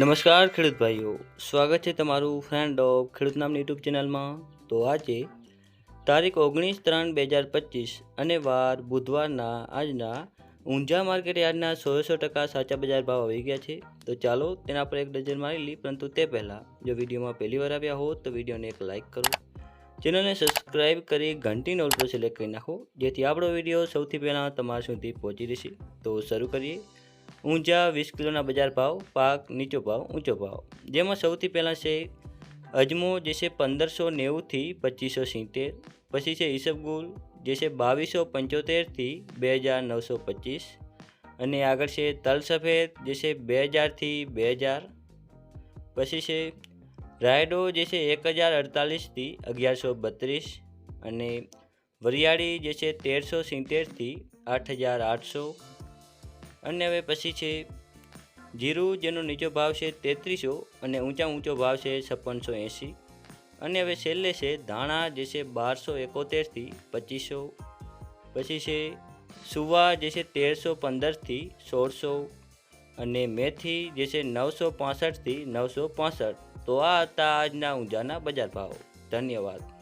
નમસ્કાર ખેડૂત ભાઈઓ, સ્વાગત છે તમારું ફ્રેન્ડ ઓફ ખેડૂત નામની યુટ્યુબ ચેનલમાં. તો આજે તારીખ ઓગણીસ ત્રણ બે હજાર પચીસ અને વાર બુધવારના આજના ઊંઝા માર્કેટ યાર્ડના સોળસો ટકા સાચા બજાર ભાવ આવી ગયા છે. તો ચાલો તેના પર એક નજર મારી લઈ પરંતુ તે પહેલાં જો વિડીયોમાં પહેલી વાર આવ્યા હો તો વિડીયોને એક લાઇક કરો. ચેનલને સબસ્ક્રાઇબ કરી ઘંટીનો પર સિલેક્ટ કરી નાખો, જેથી આપણો વીડિયો સૌથી પહેલાં તમારા સુધી પહોંચી રહેશે. તો શરૂ કરીએ. ઊંઝા વીસ કિલોના બજાર ભાવ, પાક નીચો ભાવ, ઊંચો ભાવ. જેમાં સૌથી પહેલાં છે અજમો, જે છે પંદરસો નેવુંથી પચીસો સિત્તેર. પછી છે ઈસબગુલ, જે છે બાવીસો પંચોતેરથી બે હજાર નવસો પચીસ. અને આગળ છે તલ સફેદ જે છે બે હજારથી બે હજાર. પછી છે રાયડો, જે છે એક હજાર અડતાલીસથી અગિયારસો બત્રીસ. અને વરિયાળી, જે છે તેરસો સિત્તેરથી આઠ હજાર આઠસો. અને હવે પછી છે જીરું, જેનો નીચો ભાવ છે તેત્રીસો અને ઊંચા ઊંચો ભાવ છે છપ્પનસો એંસી અને હવે છેલ્લે છે ધાણા, જે છે બારસો એકોતેરથી પચીસો. પછી છે સુવા, જે છે તેરસો પંદરથી સોળસો. અને મેથી, જે છે નવસો પાસઠથી નવસો પાસઠ. તો આ હતા આજના ઊંઝાના બજાર ભાવ. ધન્યવાદ.